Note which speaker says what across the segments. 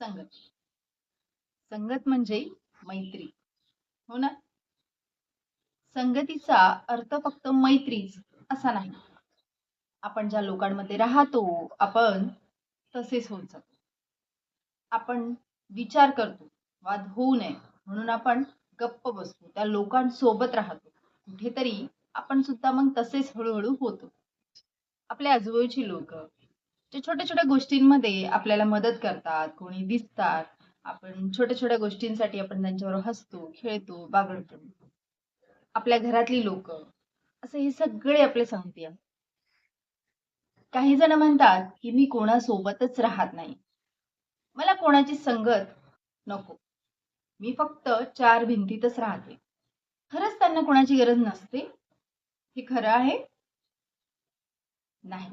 Speaker 1: संगत. संगत म्हणजे मैत्री. हो ना? संगतीचा अर्थ फक्त मैत्रीच असा नाही. आपण ज्या लोकांमध्ये राहतो आपण तसेच होत जातो. आपण विचार करतो वाद होऊ नये म्हणून आपण गप्प बसतो त्या लोकांसोबत राहतो. कुठेतरी आपण सुद्धा मग तसेच हळूहळू होतो. आपल्या आजूबाजूची लोक जे छोट्या छोट्या गोष्टींमध्ये आपल्याला मदत करतात कोणी दिसतात आपण छोट्या छोट्या गोष्टींसाठी आपण त्यांच्यावर हसतो खेळतो बागडतो. आपल्या घरातली लोक असे हे सगळे आपले सांगते काही जण म्हणतात की मी कोणासोबतच राहत नाही. मला कोणाची संगत नको. मी फक्त चार भिंतीतच राहते. खरंच त्यांना कोणाची गरज नसते? हे खरं आहे? नाही.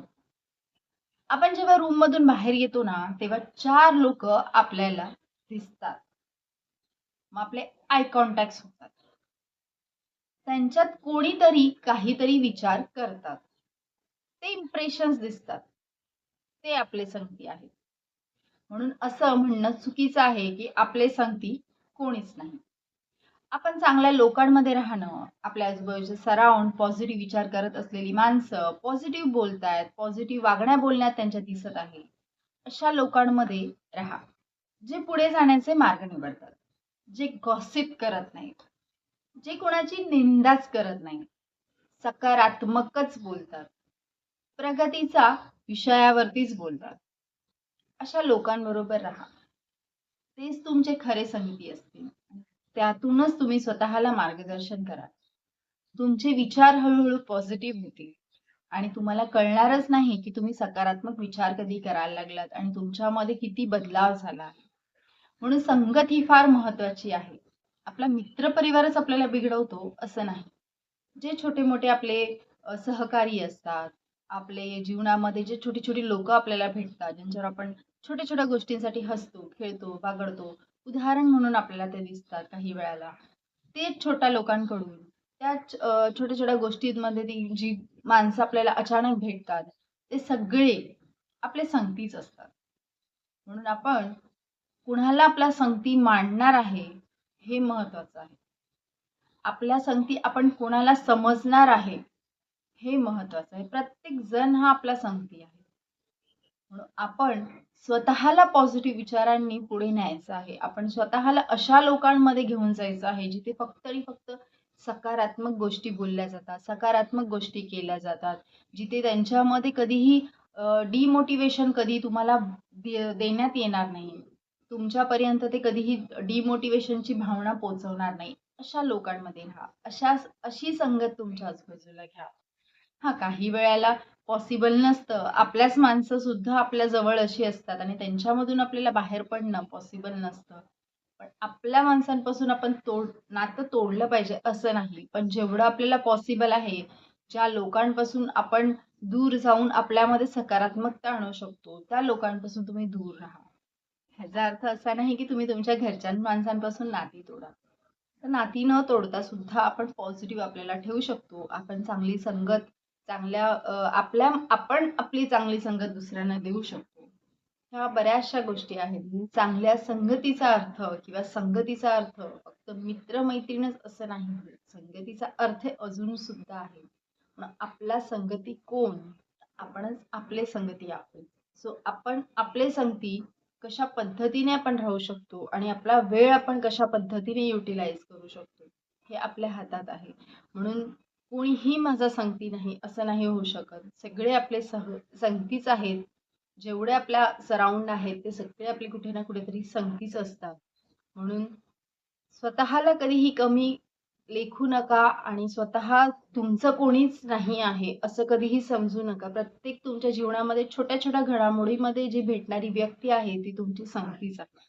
Speaker 1: आपण जेव्हा रूम मधून बाहेर येतो ना तेव्हा चार लोक आपल्याला दिसतात. मग आपले आय कॉन्टॅक्ट होतात. त्यांच्यात कोणीतरी काहीतरी विचार करतात. ते इम्प्रेशन्स दिसतात. ते आपले संगती आहेत. म्हणून असं म्हणणं चुकीचं आहे की आपले संगती कोणीच नाही. आपण चांगल्या लोकांमध्ये राहणं आपल्या आजूबाजूचे सराउंड पॉझिटिव्ह विचार करत असलेली माणसं पॉझिटिव्ह बोलतायत पॉझिटिव्ह वागण्या बोलण्यात त्यांच्या दिसत आहे अशा लोकांमध्ये राहा. जे पुढे जाण्याचे मार्ग निवडतात जे गॉसिप करत नाहीत जे कोणाची निंदाच करत नाही सकारात्मकच बोलतात प्रगतीचा विषयावरतीच बोलतात. अशा लोकांबरोबर राहा. तेच तुमचे खरे संगीती असतील. त्यातूनच तुम्ही स्वतःला मार्गदर्शन करा तुमचे विचार हळूहळू पॉझिटिव्ह होतील. आणि तुम्हाला कळणारच नाही की तुम्ही सकारात्मक विचार कधी करायला लागलात आणि तुमच्यामध्ये किती बदलाव झाला म्हणून संगत ही फार महत्वाची आहे. आपला मित्र परिवारच आपल्याला बिघडवतो असं नाही. जे छोटे मोठे आपले सहकारी असतात आपले जीवनामध्ये जे छोटी छोटी लोक आपल्याला भेटतात ज्यांच्यावर आपण छोट्या छोट्या गोष्टींसाठी हसतो खेळतो बागडतो उदाहरण म्हणून आपल्याला ते दिसतात काही वेळाला. ते छोट्या लोकांकडून. त्या छोट्या छोट्या गोष्टींमध्ये ती जी माणसं आपल्याला अचानक भेटतात ते सगळे आपले संगतीच असतात. म्हणून आपण कुणाला आपला संगती मांडणार आहे हे महत्वाचं आहे. आपल्या संगती आपण कोणाला समजणार आहे हे महत्वाचं आहे. प्रत्येक जण हा आपला संगती आहे. आपण स्वतःला पॉझिटिव्ह विचारांनी पुढे न्यायचं आहे. आपण स्वतःला अशा लोकांमध्ये घेऊन जायचं आहे जिथे फक्त आणि फक्त सकारात्मक गोष्टी बोलल्या जातात सकारात्मक गोष्टी केल्या जातात जिथे त्यांच्यामध्ये कधीही डिमोटिवेशन कधी तुम्हाला दे- देण्यात येणार नाही. तुमच्यापर्यंत ते कधीही डिमोटिवेशनची भावना पोहोचवणार नाही. अशा लोकांमध्ये राहा. अशा अशी संगत तुमच्या आजूबाजूला घ्या. हा काही वेळेला पॉसिबल नसतं. आपल्याच माणसं सुद्धा आपल्या जवळ अशी असतात आणि त्यांच्यामधून आपल्याला बाहेर पडणं पॉसिबल नसतं. पण आपल्या माणसांपासून आपण तोड नातं तोडलं पाहिजे असं नाही. पण जेवढं आपल्याला पॉसिबल आहे ज्या लोकांपासून आपण दूर जाऊन आपल्यामध्ये सकारात्मकता आणू शकतो त्या लोकांपासून तुम्ही दूर राहा. ह्याचा अर्थ असा नाही की तुम्ही तुमच्या घरच्या माणसांपासून नाती तोडा. तर नाती न तोडता सुद्धा आपण पॉझिटिव्ह आपल्याला ठेवू शकतो. आपण चांगली संगत चांगल्या आपल्या आपण आपली चांगली संगत दुसऱ्यांना देऊ शकतो. ह्या बऱ्याचशा गोष्टी आहेत. म्हणजे चांगल्या संगतीचा अर्थ किंवा संगतीचा अर्थ फक्त मित्रमैत्रीणच असं नाही. संगतीचा अर्थ अजून सुद्धा आहे. पण आपला संगती कोण? आपणच आपले संगती आहोत. सो आपण आपले संगती कशा पद्धतीने आपण राहू शकतो आणि आपला वेळ आपण कशा पद्धतीने युटिलाइज करू शकतो हे आपल्या हातात आहे. म्हणून कोणीही माझा संगती नाही असं नाही होऊ शकत. सगळे आपले सह संगतीच आहेत. जेवढे आपल्या सराउंड आहेत ते सगळे आपले कुठे ना कुठेतरी संगतीच असतात. म्हणून स्वतःला कधीही कमी लेखू नका आणि स्वतः तुमचं कोणीच नाही आहे असं कधीही समजू नका. प्रत्येक तुमच्या जीवनामध्ये छोट्या छोट्या घडामोडीमध्ये जी भेटणारी व्यक्ती आहे ती तुमची संगतीच आहे.